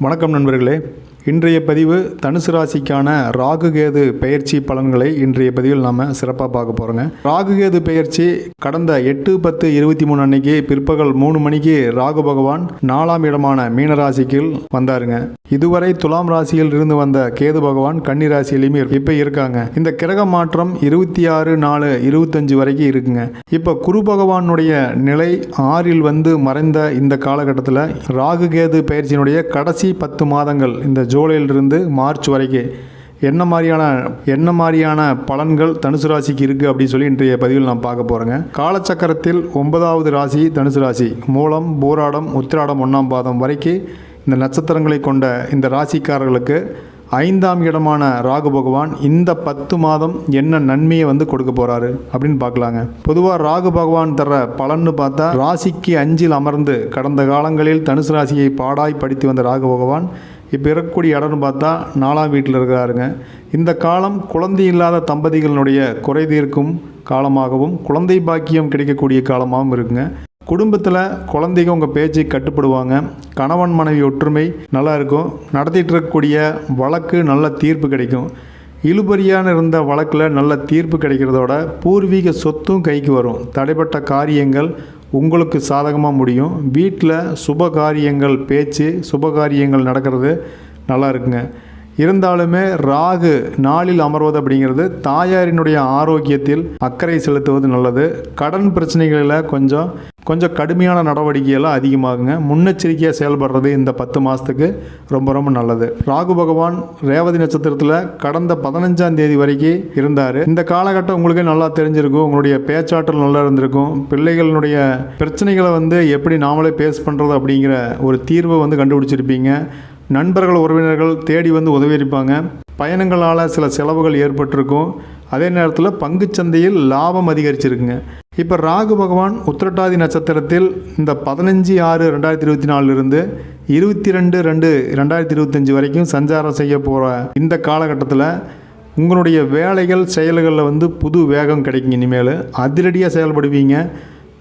வணக்கம் நண்பர்களே. இன்றைய பதிவு தனுசு ராசிக்கான ராகுகேது பயிற்சி பலன்களை இன்றைய பதிவில் நாம் சிறப்பாக பார்க்க போகிறோங்க ராகுகேது பயிற்சி கடந்த எட்டு பத்து இருபத்தி மூணு அன்னைக்கு பிற்பகல் மூணு மணிக்கு ராகு பகவான் நாலாம் இடமான மீனராசிக்கு வந்தாருங்க. இதுவரை துலாம் ராசியில் இருந்து வந்த கேது பகவான் கன்னி ராசியிலையுமே இப்போ இருக்காங்க. இந்த கிரக மாற்றம் இருபத்தி ஆறு நாலு இருபத்தஞ்சு வரைக்கும் இருக்குங்க. இப்போ குரு பகவானுடைய நிலை ஆறில் வந்து மறைந்த இந்த காலகட்டத்தில் ராகு கேது பயிற்சியினுடைய கடைசி பத்து மாதங்கள் இந்த ஜூலையிலிருந்து மார்ச் வரைக்கும் என்ன மாதிரியான என்ன மாதிரியான பலன்கள் தனுசு ராசிக்கு இருக்குது அப்படின்னு சொல்லி இன்றைய பதிவில் நான் பார்க்க போகிறேங்க காலச்சக்கரத்தில் ஒன்பதாவது ராசி தனுசு ராசி. மூலம் பூராடம் உத்திராடம் ஒன்றாம் பாதம் வரைக்கும் இந்த நட்சத்திரங்களை கொண்ட இந்த ராசிக்காரர்களுக்கு ஐந்தாம் இடமான ராகு பகவான் இந்த பத்து மாதம் என்ன நன்மையை வந்து கொடுக்க போகிறாரு அப்படின்னு பார்க்கலாங்க. பொதுவாக ராகு பகவான் தர்ற பலன்னு பார்த்தா ராசிக்கு அஞ்சில் அமர்ந்து கடந்த காலங்களில் தனுசு ராசியை பாடாய் படித்து வந்த ராகு பகவான் இப்போ இருக்கக்கூடிய இடம்னு பார்த்தா நாலாம் வீட்டில் இருக்கிறாருங்க. இந்த காலம் குழந்தை இல்லாத தம்பதிகளினுடைய குறை தீர்க்கும் காலமாகவும் குழந்தை பாக்கியம் கிடைக்கக்கூடிய காலமாகவும் இருக்குங்க. குடும்பத்தில் குழந்தைங்க உங்கள் பேச்சை கட்டுப்படுவாங்க. கணவன் மனைவி ஒற்றுமை நல்லா இருக்கும். நடத்திட்டு இருக்கக்கூடிய வழக்கு நல்ல தீர்ப்பு கிடைக்கும். இழுபறியான இருந்த வழக்கில் நல்ல தீர்ப்பு கிடைக்கிறதோட பூர்வீக சொத்தும் கைக்கு வரும். தடைப்பட்ட காரியங்கள் உங்களுக்கு சாதகமாக முடியும். வீட்டில் சுபகாரியங்கள் பேச்சு சுபகாரியங்கள் நடக்கிறது நல்லா இருக்குங்க. இருந்தாலுமே ராகு நாளில் அமர்வது அப்படிங்கிறது தாயாரினுடைய ஆரோக்கியத்தில் அக்கறை செலுத்துவது நல்லது. கடன் பிரச்சனைகளில் கொஞ்சம் கொஞ்சம் கடுமையான நடவடிக்கையெல்லாம் அதிகமாகுங்க. முன்னெச்சரிக்கையாக செயல்படுறது இந்த பத்து மாதத்துக்கு ரொம்ப ரொம்ப நல்லது. ராகு பகவான் ரேவதி நட்சத்திரத்தில் கடந்த பதினஞ்சாம் தேதி வரைக்கும் இருந்தார். இந்த காலகட்டம் உங்களுக்கே நல்லா தெரிஞ்சிருக்கும். உங்களுடைய பேச்சாற்றல் நல்லா இருந்திருக்கும். பிள்ளைகளினுடைய பிரச்சனைகளை வந்து எப்படி நாமளே பேஸ் பண்ணுறது அப்படிங்கிற ஒரு தீர்வை வந்து கண்டுபிடிச்சிருப்பீங்க. நண்பர்கள் உறவினர்கள் தேடி வந்து உதவியிருப்பாங்க பயணங்களால் சில செலவுகள் ஏற்பட்டிருக்கும். அதே நேரத்தில் பங்குச்சந்தையில் லாபம் அதிகரிச்சிருக்குங்க. இப்போ ராகு பகவான் உத்திரட்டாதி நட்சத்திரத்தில் இந்த பதினஞ்சு ஆறு ரெண்டாயிரத்தி இருபத்தி நாலுலேருந்து இருபத்தி ரெண்டு ரெண்டு ரெண்டாயிரத்தி இருபத்தஞ்சி வரைக்கும் சஞ்சாரம் செய்ய போகிற இந்த காலகட்டத்தில் உங்களுடைய வேலைகள் செயல்களில் வந்து புது வேகம் கிடைக்கும் இனிமேல். அதிரடியாக செயல்படுவீங்க.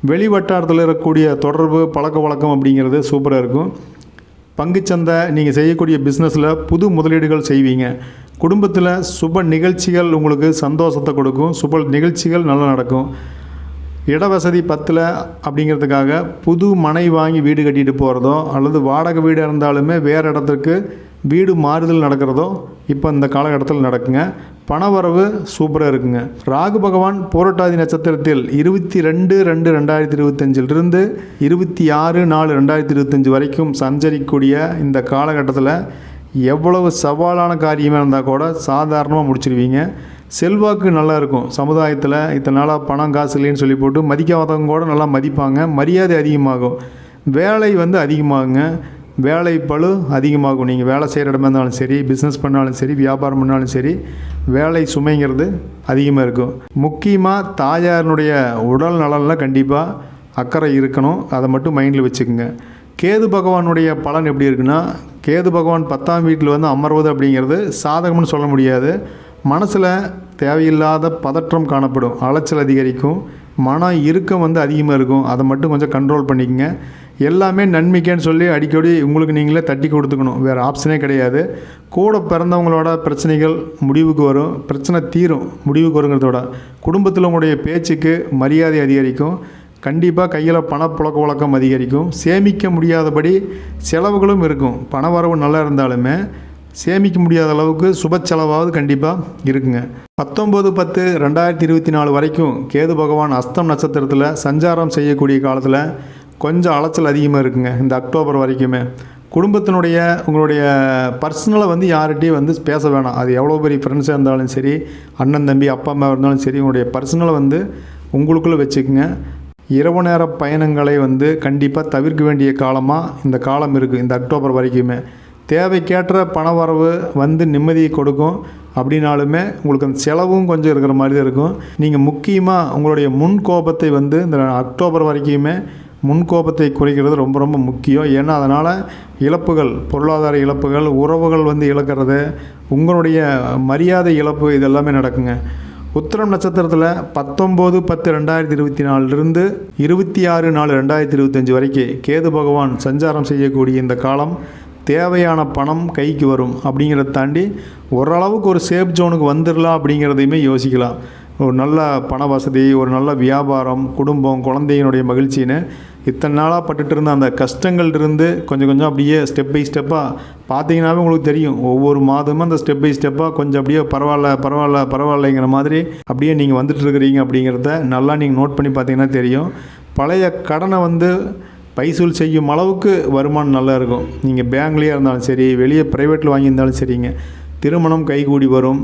வெளி வட்டாரத்தில் இருக்கக்கூடிய தொடர்பு பழக்க வழக்கம் அப்படிங்கிறது சூப்பராக இருக்கும். பங்குச்சந்தை நீங்கள் செய்யக்கூடிய பிஸ்னஸில் புது முதலீடுகள் செய்வீங்க. குடும்பத்தில் சுப நிகழ்ச்சிகள் உங்களுக்கு சந்தோஷத்தை கொடுக்கும். சுப நிகழ்ச்சிகள் நல்லா நடக்கும். இட வசதி பத்தில் அப்படிங்கிறதுக்காக புது மனை வாங்கி வீடு கட்டிட்டு போகிறதோ அல்லது வாடகை வீடு இருந்தாலுமே வேறு இடத்துக்கு வீடு மாறுதல் நடக்கிறதோ இப்போ இந்த காலகட்டத்தில் நடக்குங்க. பணவரவு சூப்பராக இருக்குங்க. ராகு பகவான் போரட்டாதி நட்சத்திரத்தில் இருபத்தி ரெண்டு ரெண்டு ரெண்டாயிரத்தி இருபத்தஞ்சிலிருந்து இருபத்தி ஆறு நாலு ரெண்டாயிரத்தி இருபத்தஞ்சி வரைக்கும் சஞ்சரிக்கக்கூடிய இந்த காலகட்டத்தில் எவ்வளவு சவாலான காரியமாக இருந்தால் கூட சாதாரணமாக முடிச்சிருவீங்க. செல்வாக்கு நல்லா இருக்கும். சமுதாயத்தில் இத்தனை நாளாக பணம் காசு இல்லைன்னு சொல்லி போட்டு மதிக்காதவங்க கூட நல்லா மதிப்பாங்க. மரியாதை அதிகமாகும். வேலை வந்து அதிகமாகுங்க. வேலை பளு அதிகமாகும். நீங்கள் வேலை செய்கிற இடமா இருந்தாலும் சரி பிஸ்னஸ் பண்ணாலும் சரி வியாபாரம் பண்ணாலும் சரி வேலை சுமைங்கிறது அதிகமாக இருக்கும். முக்கியமாக தாயாரினுடைய உடல் நலனில் கண்டிப்பாக அக்கறை இருக்கணும். அதை மட்டும் மைண்டில் வச்சுக்கோங்க. கேது பகவானுடைய பலன் எப்படி இருக்குன்னா கேது பகவான் பத்தாம் வீட்டில் வந்து அமர்வது அப்படிங்கிறது சாதகம்னு சொல்ல முடியாது. மனசில் தேவையில்லாத பதற்றம் காணப்படும். அலைச்சல் அதிகரிக்கும். மன இறுக்கம் வந்து அதிகமாக இருக்கும். அதை மட்டும் கொஞ்சம் கண்ட்ரோல் பண்ணிக்கங்க. எல்லாமே நன்மைக்கேன்னு சொல்லி அடிக்கடி உங்களுக்கு நீங்களே தட்டி கொடுத்துக்கணும். வேறு ஆப்ஷனே கிடையாது. கூட பிறந்தவங்களோட பிரச்சனைகள் முடிவுக்கு வரும். பிரச்சனை தீரும். முடிவுக்கு வருங்கிறதோட. குடும்பத்தில் உங்களுடைய பேச்சுக்கு மரியாதை அதிகரிக்கும். கண்டிப்பாக கையில் பணப்புழக்க வழக்கம் அதிகரிக்கும். சேமிக்க முடியாதபடி செலவுகளும் இருக்கும். பண வரவு நல்லா இருந்தாலுமே சேமிக்க முடியாத அளவுக்கு சுப செலவாவது கண்டிப்பாக இருக்குங்க. பத்தொம்பது பத்து ரெண்டாயிரத்தி இருபத்தி நாலு வரைக்கும் கேது பகவான் அஸ்தம் நட்சத்திரத்தில் சஞ்சாரம் செய்யக்கூடிய காலத்தில் கொஞ்சம் அலைச்சல் அதிகமாக இருக்குங்க. இந்த அக்டோபர் வரைக்குமே. குடும்பத்தினுடைய உங்களுடைய பர்சனலை வந்து யார்கிட்டையும் வந்து பேச வேணாம். அது எவ்வளோ பெரிய ஃப்ரெண்ட்ஸாக இருந்தாலும் சரி அண்ணன் தம்பி அப்பா அம்மா இருந்தாலும் சரி உங்களுடைய பர்சனலை வந்து உங்களுக்குள்ளே வச்சுக்கோங்க. இரவு நேர பயணங்களை வந்து கண்டிப்பாக தவிர்க்க வேண்டிய காலமாக இந்த காலம் இருக்குது இந்த அக்டோபர் வரைக்குமே. தேவைக்கேற்ற பண வரவு வந்து நிம்மதியை கொடுக்கும். அப்படின்னாலுமே உங்களுக்கு அந்த செலவும் கொஞ்சம் இருக்கிற மாதிரி தான் இருக்கும். நீங்கள் முக்கியமாக உங்களுடைய முன் கோபத்தை வந்து இந்த அக்டோபர் வரைக்குமே முன்கோபத்தை குறைக்கிறது ரொம்ப ரொம்ப முக்கியம். ஏன்னா அதனால் இழப்புகள் பொருளாதார இழப்புகள் உறவுகள் வந்து இழக்கிறது உங்களுடைய மரியாதை இழப்பு இதெல்லாமே நடக்குங்க. உத்திரம் நட்சத்திரத்தில் பத்தொம்போது பத்து ரெண்டாயிரத்தி இருபத்தி நாலுலேருந்து இருபத்தி ஆறு நாலு ரெண்டாயிரத்தி இருபத்தஞ்சி வரைக்கும் கேது பகவான் சஞ்சாரம் செய்யக்கூடிய இந்த காலம் தேவையான பணம் கைக்கு வரும். அப்படிங்கிறத தாண்டி ஓரளவுக்கு ஒரு சேஃப் ஜோனுக்கு வந்துடலாம் அப்படிங்கிறதையுமே யோசிக்கலாம். ஒரு நல்ல பண வசதி ஒரு நல்ல வியாபாரம் குடும்பம் குழந்தையினுடைய மகிழ்ச்சின்னு இத்தனை நாளாக பட்டுட்டு இருந்த அந்த கஷ்டங்கள் இருந்து கொஞ்சம் கொஞ்சம் அப்படியே ஸ்டெப் பை ஸ்டெப்பாக பார்த்தீங்கன்னாவே உங்களுக்கு தெரியும். ஒவ்வொரு மாதமும் அந்த ஸ்டெப் பை ஸ்டெப்பாக கொஞ்சம் அப்படியே பரவாயில்ல பரவாயில்ல பரவாயில்லைங்கிற மாதிரி அப்படியே நீங்கள் வந்துட்டு இருக்கிறீங்க அப்படிங்கிறத நல்லா நீங்கள் நோட் பண்ணி பார்த்தீங்கன்னா தெரியும். பழைய கடனை வந்து பைசூல் செய்யும் அளவுக்கு வருமானம் நல்லா இருக்கும். நீங்கள் பேங்க்லேயே இருந்தாலும் சரி வெளியே ப்ரைவேட்டில் வாங்கியிருந்தாலும் சரிங்க. திருமணம் கைகூடி வரும்.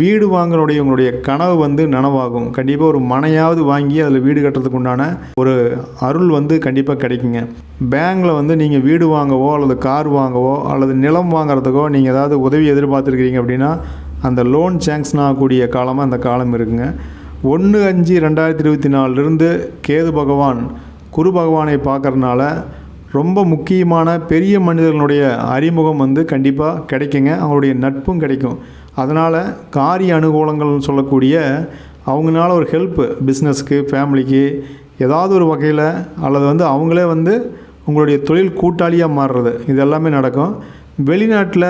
வீடு வாங்குறதுடைய உங்களுடைய கனவு வந்து நனவாகும். கண்டிப்பாக ஒரு மனையாவது வாங்கி அதில் வீடு கட்டுறதுக்கு உண்டான ஒரு அருள் வந்து கண்டிப்பாக கிடைக்குங்க. பேங்கில் வந்து நீங்கள் வீடு வாங்கவோ அல்லது கார் வாங்கவோ அல்லது நிலம் வாங்குறதுக்கோ நீங்கள் ஏதாவது உதவி எதிர்பார்த்துருக்கிறீங்க அப்படின்னா அந்த லோன் சேங்ஷன் ஆகக்கூடிய காலமாக அந்த காலம் இருக்குங்க. ஒன்று அஞ்சு ரெண்டாயிரத்தி இருபத்தி நாலுலேருந்து கேது பகவான் குரு பகவானை பார்க்கறனால ரொம்ப முக்கியமான பெரிய மனிதர்களுடைய அறிமுகம் வந்து கண்டிப்பாக கிடைக்குங்க. அவங்களுடைய நட்பும் கிடைக்கும். அதனால் காரிய அனுகூலங்கள்னு சொல்லக்கூடிய அவங்களால ஒரு ஹெல்ப்பு பிஸ்னஸ்க்கு ஃபேமிலிக்கு ஏதாவது ஒரு வகையில் அல்லது வந்து அவங்களே வந்து உங்களுடைய தொழில் கூட்டாளியாக மாறுறது. இது எல்லாமே நடக்கும். வெளிநாட்டில்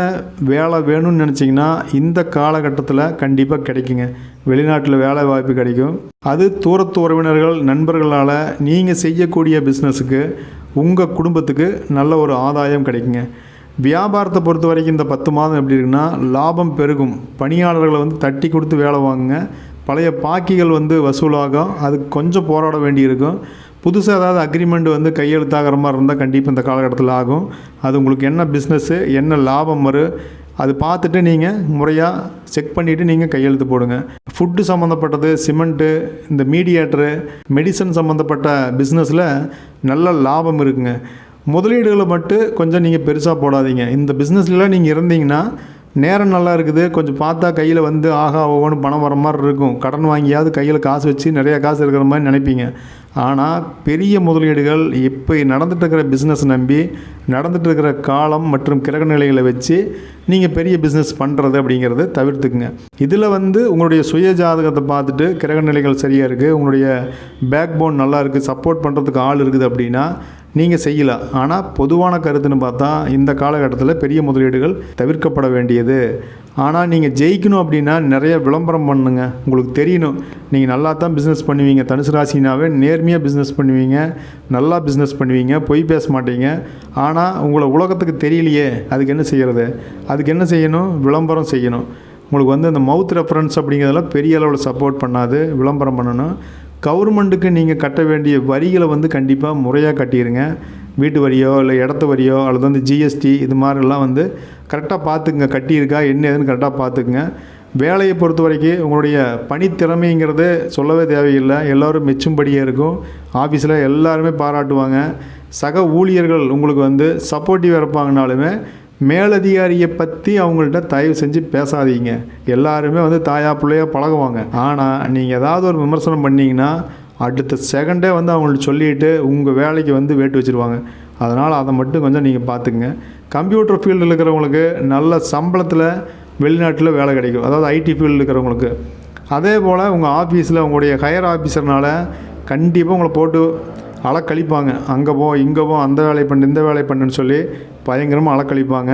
வேலை வேணும்னு நினச்சிங்கன்னா இந்த காலகட்டத்தில் கண்டிப்பாக கிடைக்குங்க. வெளிநாட்டில் வேலை வாய்ப்பு கிடைக்கும். அது தூரத்து உறவினர்கள் நண்பர்களால் நீங்கள் செய்யக்கூடிய பிஸ்னஸுக்கு உங்கள் குடும்பத்துக்கு நல்ல ஒரு ஆதாயம் கிடைக்குங்க. வியாபாரத்தை பொறுத்த வரைக்கும் இந்த பத்து மாதம் எப்படி இருக்குன்னா லாபம் பெருகும். பணியாளர்களை வந்து தட்டி கொடுத்து வேலை வாங்குங்க. பழைய பாக்கிகள் வந்து வசூலாகும். அதுக்கு கொஞ்சம் போராட வேண்டியிருக்கும். புதுசாக ஏதாவது அக்ரிமெண்ட் வந்து கையெழுத்தாகிற மாதிரி இருந்தால் கண்டிப்பாக இந்த காலகட்டத்தில் ஆகும். அது உங்களுக்கு என்ன பிஸ்னஸ்ஸு என்ன லாபம் வரும் அது பார்த்துட்டு நீங்கள் முறையாக செக் பண்ணிவிட்டு நீங்கள் கையெழுத்து போடுங்க. ஃபுட்டு சம்மந்தப்பட்டது சிமெண்ட்டு இந்த மீடியேட்டரு மெடிசன் சம்மந்தப்பட்ட பிஸ்னஸில் நல்ல லாபம் இருக்குங்க. முதலீடுகளை மட்டும் கொஞ்சம் நீங்கள் பெருசாக போடாதீங்க. இந்த பிஸ்னஸ்லாம் நீங்கள் இருந்தீங்கன்னா நேரம் நல்லா இருக்குது. கொஞ்சம் பார்த்தா கையில் வந்து ஆகா ஒவ்வொன்று பணம் வர மாதிரி இருக்கும். கடன் வாங்கியாவது கையில் காசு வச்சு நிறையா காசு இருக்கிற மாதிரி நினைப்பீங்க. ஆனால் பெரிய முதலீடுகள் இப்போ நடந்துட்டு இருக்கிற பிஸ்னஸ் நம்பி நடந்துட்டு இருக்கிற காலம் மற்றும் கிரக நிலைகளை வச்சு நீங்கள் பெரிய பிஸ்னஸ் பண்ணுறது அப்படிங்கிறத தவிர்த்துக்குங்க. இதில் வந்து உங்களுடைய சுய ஜாதகத்தை பார்த்துட்டு கிரக நிலைகள் சரியாக இருக்குது உங்களுடைய பேக் போன் நல்லா இருக்குது சப்போர்ட் பண்ணுறதுக்கு ஆள் இருக்குது அப்படின்னா நீங்கள் செய்யலாம் ஆனால் பொதுவான கருத்துன்னு பார்த்தா இந்த காலகட்டத்தில் பெரிய முதலீடுகள் தவிர்க்கப்பட வேண்டியது. ஆனால் நீங்கள் ஜெயிக்கணும் அப்படின்னா நிறைய விளம்பரம் பண்ணுங்க. உங்களுக்கு தெரியணும். நீங்கள் நல்லா தான் பிஸ்னஸ் பண்ணுவீங்க. தனுசு ராசினாவே நேர்மையாக பிஸ்னஸ் பண்ணுவீங்க. நல்லா பிஸ்னஸ் பண்ணுவீங்க. பொய் பேச மாட்டீங்க. ஆனால் உங்களை உலகத்துக்கு தெரியலையே. அதுக்கு என்ன செய்கிறது அதுக்கு என்ன செய்யணும்? விளம்பரம் செய்யணும். உங்களுக்கு வந்து அந்த மவுத் ரெஃபரன்ஸ் அப்படிங்கிறதெல்லாம் பெரிய அளவில் சப்போர்ட் பண்ணாது. விளம்பரம் பண்ணணும். கவர்மெண்ட்டுக்கு நீங்கள் கட்ட வேண்டிய வரிகளை வந்து கண்டிப்பாக முறையாக கட்டிடுங்க வீட்டு வரியோ இல்லை இடத்து வரியோ அல்லது வந்து ஜிஎஸ்டி இது மாதிரிலாம் வந்து கரெக்டாக பார்த்துக்குங்க கட்டியிருக்கா என்ன ஏதுன்னு கரெக்டாக பார்த்துக்குங்க வேலையை பொறுத்த வரைக்கும் உங்களுடைய பணித்திறமைங்கிறது சொல்லவே தேவையில்லை. எல்லோரும் மெச்சும்படியே இருக்கும். ஆஃபீஸில் எல்லாருமே பாராட்டுவாங்க. சக ஊழியர்கள் உங்களுக்கு வந்து சப்போர்ட்டிவாக இருப்பாங்கனாலுமே மேலதிகாரியை பற்றி அவங்கள்ட்ட தயவு செஞ்சு பேசாதீங்க. எல்லாருமே வந்து தாயா பிள்ளையாக பழகுவாங்க. ஆனால் நீங்கள் ஏதாவது ஒரு விமர்சனம் பண்ணிங்கன்னா அடுத்த செகண்டே வந்து அவங்கள்ட்ட சொல்லிட்டு உங்கள் வேலைக்கு வந்து வேட்டு வச்சுருவாங்க. அதனால் அதை மட்டும் கொஞ்சம் நீங்கள் பார்த்துக்குங்க கம்ப்யூட்டர் ஃபீல்டில் இருக்கிறவங்களுக்கு நல்ல சம்பளத்தில் வெளிநாட்டில் வேலை கிடைக்கும். அதாவது ஐடி ஃபீல்டில் இருக்கிறவங்களுக்கு. அதே போல் உங்கள் ஆஃபீஸில் உங்களுடைய ஹையர் ஆஃபீஸர்னால் கண்டிப்பாக உங்களை போட்டு அலக்கழிப்பாங்க அங்கே போ இங்கே போ அந்த வேலையை பண்ணு இந்த வேலையை பண்ணுன்னு சொல்லி பயங்கரமாக அலக்கழிப்பாங்க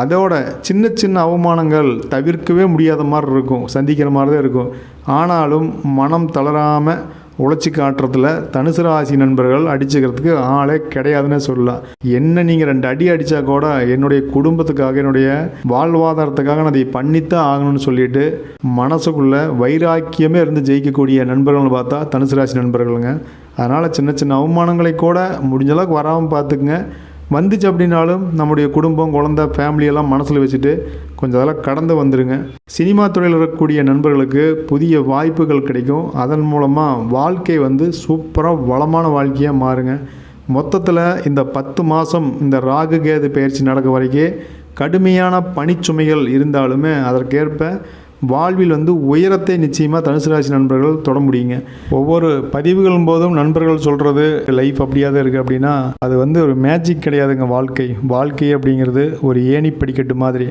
அதோட சின்ன சின்ன அவமானங்கள் தவிர்க்கவே முடியாத மாதிரி இருக்கும். சந்திக்கிற மாதிரி தான் இருக்கும். ஆனாலும் மனம் தளராமல் உழைச்சி காட்டுறதுல தனுசு ராசி நண்பர்கள் அடிச்சுக்கிறதுக்கு ஆளே கிடையாதுன்னே சொல்லலாம். என்ன நீங்கள் ரெண்டு அடி அடித்தா கூட என்னுடைய குடும்பத்துக்காக என்னுடைய வாழ்வாதாரத்துக்காக நான் அதை பண்ணித்தான் ஆகணும்னு சொல்லிட்டு மனசுக்குள்ளே வைராக்கியமே இருந்து ஜெயிக்கக்கூடிய நண்பர்கள்னு பார்த்தா தனுசு ராசி நண்பர்களுங்க. அதனால் சின்ன சின்ன அவமானங்களை கூட முடிஞ்ச அளவுக்கு வராமல் பார்த்துக்குங்க. வந்துச்சு அப்படின்னாலும் நம்முடைய குடும்பம் குழந்த ஃபேமிலியெல்லாம் மனசில் வச்சுட்டு கொஞ்சம் அதெல்லாம் கடந்து வந்துடுங்க சினிமா துறையில் இருக்கக்கூடிய நண்பர்களுக்கு புதிய வாய்ப்புகள் கிடைக்கும். அதன் மூலமாக வாழ்க்கை வந்து சூப்பராக வளமான வாழ்க்கையாக மாறுங்க. மொத்தத்தில் இந்த பத்து மாதம் இந்த ராகு கேது பயிற்சி நடக்க வரைக்கும் கடுமையான பணிச்சுமைகள் இருந்தாலுமே அதற்கேற்ப வாழ்வில் வந்து உயரத்தை நிச்சயமாக தனுசு ராசி நண்பர்கள் தொட முடியுங்க. ஒவ்வொரு பதிவுகளும் போதும் நண்பர்கள் சொல்கிறது லைஃப் அப்படியாவது தான் இருக்குது அப்படின்னா அது வந்து ஒரு மேஜிக் கிடையாதுங்க வாழ்க்கை. வாழ்க்கை அப்படிங்கிறது ஒரு ஏணி படிக்கட்டு மாதிரி.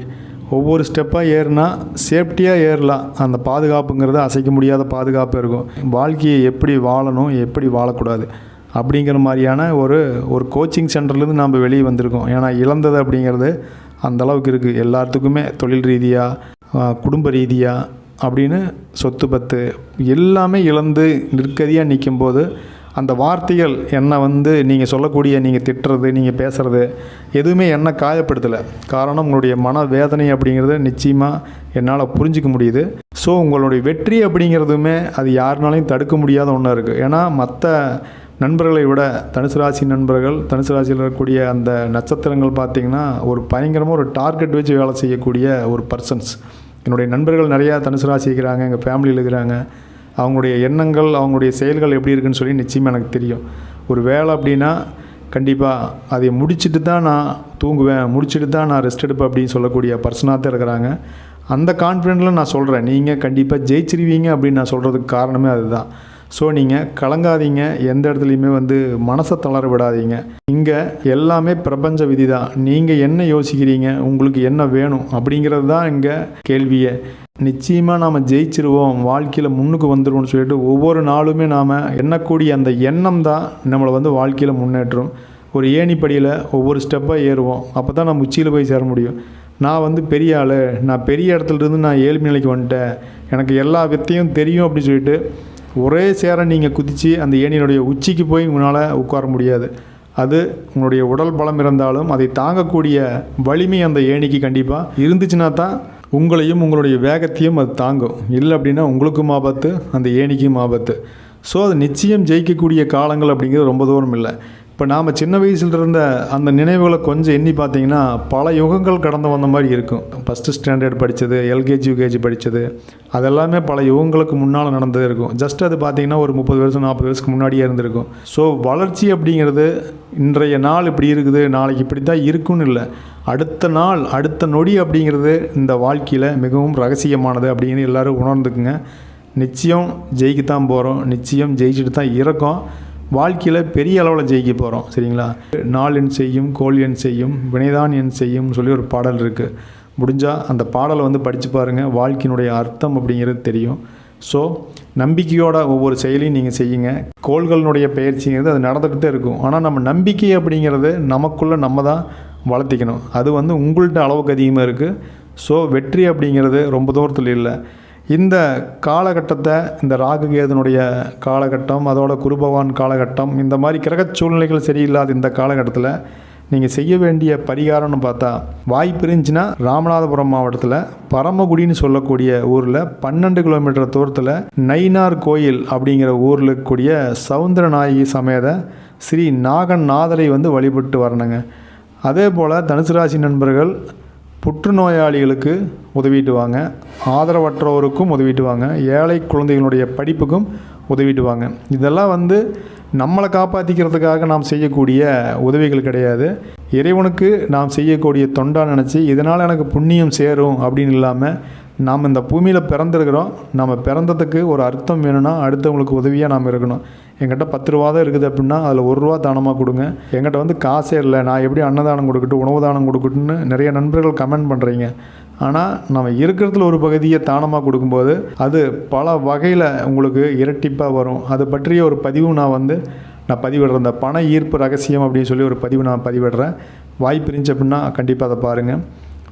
ஒவ்வொரு ஸ்டெப்பாக ஏறினா சேஃப்டியாக ஏறலாம். அந்த பாதுகாப்புங்கிறது அசைக்க முடியாத பாதுகாப்பு இருக்கும். வாழ்க்கையை எப்படி வாழணும் எப்படி வாழக்கூடாது அப்படிங்கிற மாதிரியான ஒரு ஒரு கோச்சிங் சென்டர்லேருந்து நம்ம வெளியே வந்திருக்கோம். ஏன்னா இழந்தது அப்படிங்கிறது அந்த அளவுக்கு இருக்குது எல்லாத்துக்குமே தொழில் ரீதியாக குடும்ப ரீதியாக அப்படின்னு சொத்து பத்து எல்லாமே இழந்து நிற்கதியாக நிற்கும்போது அந்த வார்த்தைகள் என்னை வந்து நீங்கள் சொல்லக்கூடிய நீங்கள் திட்டுறது நீங்கள் பேசுகிறது எதுவுமே என்னை காயப்படுத்தலை. காரணம் உங்களுடைய மன வேதனை அப்படிங்கிறது நிச்சயமாக என்னால் புரிஞ்சிக்க முடியுது. ஸோ உங்களுடைய வெற்றி அப்படிங்கிறதுமே அது யாருனாலையும் தடுக்க முடியாத ஒன்றா இருக்குது ஏன்னா மற்ற நண்பர்களை விட தனுசு ராசி நண்பர்கள் தனுசு ராசியில் இருக்கக்கூடிய அந்த நட்சத்திரங்கள் பார்த்திங்கன்னா ஒரு பயங்கரமாக ஒரு டார்கெட் வச்சு வேலை செய்யக்கூடிய ஒரு பர்சன்ஸ். என்னுடைய நண்பர்கள் நிறையா தனுசு ராசி இருக்கிறாங்க எங்கள் ஃபேமிலியில் இருக்கிறாங்க. அவங்களுடைய எண்ணங்கள் அவங்களுடைய செயல்கள் எப்படி இருக்குன்னு சொல்லி நிச்சயமாக எனக்கு தெரியும். ஒரு வேலை அப்படின்னா கண்டிப்பாக அதை முடிச்சுட்டு தான் நான் தூங்குவேன் முடிச்சுட்டு தான் நான் ரெஸ்ட் எடுப்பேன் அப்படின்னு சொல்லக்கூடிய பர்சனாக தான் இருக்கிறாங்க. அந்த கான்ஃபிடென்ட்டில் நான் சொல்கிறேன் நீங்கள் கண்டிப்பாக ஜெயிச்சிருவீங்க அப்படின்னு நான் சொல்கிறதுக்கு காரணமே அதுதான். ஸோ நீங்கள் கலங்காதீங்க. எந்த இடத்துலையுமே வந்து மனசை தளர விடாதீங்க. இங்கே எல்லாமே பிரபஞ்ச விதி தான் நீங்கள் என்ன யோசிக்கிறீங்க? உங்களுக்கு என்ன வேணும்? அப்படிங்கிறது தான் இங்கே கேள்வியே. நிச்சயமாக நாம் ஜெயிச்சிருவோம். வாழ்க்கையில் முன்னுக்கு வந்துடுவோம்னு சொல்லிட்டு ஒவ்வொரு நாளுமே நாம் எண்ணக்கூடிய அந்த எண்ணம் தான் நம்மளை வந்து வாழ்க்கையில் முன்னேற்றும். ஒரு ஏணிப்படியில் ஒவ்வொரு ஸ்டெப்பாக ஏறுவோம். அப்போ தான் நம்ம உச்சியில் போய் சேர முடியும். நான் வந்து பெரிய ஆள். நான் பெரிய இடத்துல இருந்து நான் ஏழ்மை நிலைக்கு வந்துட்டேன். எனக்கு எல்லா வித்தையும் தெரியும் அப்படின்னு சொல்லிட்டு ஒரே சேர நீங்கள் குதித்து அந்த ஏணியினுடைய உச்சிக்கு போய் உங்களால் உட்கார முடியாது. அது உங்களுடைய உடல் பலம் இருந்தாலும் அதை தாங்கக்கூடிய வலிமை அந்த ஏணிக்கு கண்டிப்பாக இருந்துச்சுன்னா தான் உங்களையும் உங்களுடைய வேகத்தையும் அது தாங்கும். இல்லை அப்படின்னா உங்களுக்கும் ஆபத்து அந்த ஏணிக்கும் ஆபத்து. ஸோ அது நிச்சயம் ஜெயிக்கக்கூடிய காலங்கள் அப்படிங்கிறது ரொம்ப தூரம் இல்லை. இப்போ நாம் சின்ன வயசில் இருந்த அந்த நினைவுகளை கொஞ்சம் எண்ணி பார்த்தீங்கன்னா பல யுகங்கள் கடந்து வந்த மாதிரி இருக்கும். ஃபஸ்ட்டு ஸ்டாண்டர்ட் படித்தது எல்கேஜி யூகேஜி படித்தது அதெல்லாமே பல யுகங்களுக்கு முன்னால் நடந்தது இருக்கும். ஜஸ்ட் அது பார்த்திங்கன்னா ஒரு முப்பது வருஷம் நாற்பது வருஷத்துக்கு முன்னாடியே இருந்திருக்கும். ஸோ வளர்ச்சி அப்படிங்கிறது இன்றைய நாள் இப்படி இருக்குது நாளைக்கு இப்படி தான் இருக்குன்னு இல்லை. அடுத்த நாள் அடுத்த நொடி அப்படிங்கிறது இந்த வாழ்க்கையில் மிகவும் ரகசியமானது அப்படின்னு எல்லோரும் உணர்ந்துக்குங்க. நிச்சயம் ஜெயிக்கத்தான் போகிறோம் நிச்சயம் ஜெயிச்சுட்டு தான் இருக்கோம். வாழ்க்கையில் பெரிய அளவில் ஜெயிக்க போகிறோம் சரிங்களா? நாள் என் செய்யும் கோல் என் செய்யும் வினைதான் என் செய்யும் சொல்லி ஒரு பாடல் இருக்குது முடிஞ்சால் அந்த பாடலை வந்து படித்து பாருங்கள் வாழ்க்கையினுடைய அர்த்தம் அப்படிங்கிறது தெரியும். ஸோ நம்பிக்கையோட ஒவ்வொரு செயலையும் நீங்கள் செய்யுங்க. கோள்களினுடைய பயிற்சிங்கிறது அது நடந்துகிட்டு தான் இருக்கும். ஆனால் நம்ம நம்பிக்கை அப்படிங்கிறது நமக்குள்ளே நம்ம தான் வளர்த்திக்கணும். அது வந்து உங்கள்கிட்ட அளவுக்கு அதிகமாக இருக்குது ஸோ வெற்றி அப்படிங்கிறது ரொம்ப தூரத்தில் இல்லை. இந்த காலகட்டத்தை இந்த ராகுகேதனுடைய காலகட்டம் அதோட குருபவான் காலகட்டம் இந்த மாதிரி கிரக சூழ்நிலைகள் சரியில்லாத இந்த காலகட்டத்தில் நீங்கள் செய்ய வேண்டிய பரிகாரம்னு பார்த்தா வாய்ப்பு இருந்துச்சுன்னா ராமநாதபுரம் மாவட்டத்தில் பரமகுடின்னு சொல்லக்கூடிய ஊரில் பன்னெண்டு கிலோமீட்டர் தூரத்தில் நைனார் கோயில் அப்படிங்கிற ஊரில் இருக்கக்கூடிய சவுந்தரநாயகி சமேத ஸ்ரீ நாகநாதரை வந்து வழிபட்டு வரணுங்க. அதே போல் தனுசு ராசி நண்பர்கள் புற்றுநோயாளிகளுக்கு உதவிட்டுவாங்க ஆதரவற்றோருக்கும் உதவிட்டுவாங்க ஏழை குழந்தைகளுடைய படிப்புக்கும் உதவிட்டுவாங்க இதெல்லாம் வந்து நம்மளை காப்பாற்றிக்கிறதுக்காக நாம் செய்யக்கூடிய உதவிகள் கிடையாது. இறைவனுக்கு நாம் செய்யக்கூடிய தொண்டாக நினச்சி இதனால் எனக்கு புண்ணியம் சேரும் அப்படின்னு இல்லாமல் நாம் இந்த பூமியில் பிறந்திருக்கிறோம். நம்ம பிறந்ததுக்கு ஒரு அர்த்தம் வேணும்னா அடுத்தவங்களுக்கு உதவியாக நாம் இருக்கணும். எங்கிட்ட பத்து ரூபா தான் இருக்குது அப்படின்னா அதில் ஒரு ரூபா தானமாக கொடுங்க. எங்கிட்ட வந்து காசே இல்லை. நான் எப்படி அன்னதானம் கொடுக்கட்டும் உணவு தானம் கொடுக்கட்டும்னு நிறைய நண்பர்கள் கமெண்ட் பண்ணுறீங்க ஆனால் நம்ம இருக்கிறதுல ஒரு பகுதியை தானமாக கொடுக்கும்போது அது பல வகையில் உங்களுக்கு இரட்டிப்பாக வரும். அது பற்றிய ஒரு பதிவு நான் வந்து நான் பதிவிடுறேன். இந்த பண ஈர்ப்பு ரகசியம் அப்படின்னு சொல்லி ஒரு பதிவு நான் பதிவிடுறேன். வாய்ப்பு இருந்துச்சு அப்படின்னா கண்டிப்பாக அதை பாருங்கள்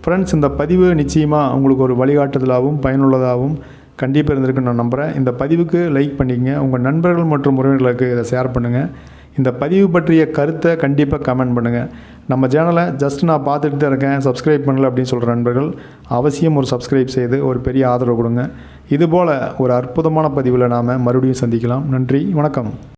ஃப்ரெண்ட்ஸ் இந்த பதிவு நிச்சயமாக உங்களுக்கு ஒரு வழிகாட்டுதலாகவும் பயனுள்ளதாகவும் கண்டிப்பாக இருந்திருக்குன்னு நான் நம்புகிறேன் இந்த பதிவுக்கு லைக் பண்ணிக்கங்க. உங்கள் நண்பர்கள் மற்றும் உறவினர்களுக்கு இதை ஷேர் பண்ணுங்கள் இந்த பதிவு பற்றிய கருத்தை கண்டிப்பாக கமெண்ட் பண்ணுங்கள் நம்ம சேனலை ஜஸ்ட் நான் பார்த்துட்டு தான் இருக்கேன். சப்ஸ்கிரைப் பண்ணல அப்படின்னு சொல்கிற நண்பர்கள் அவசியம் ஒரு சப்ஸ்கிரைப் செய்து ஒரு பெரிய ஆதரவு கொடுங்க. இதுபோல் ஒரு அற்புதமான பதிவில் நாம் மறுபடியும் சந்திக்கலாம். நன்றி. வணக்கம்.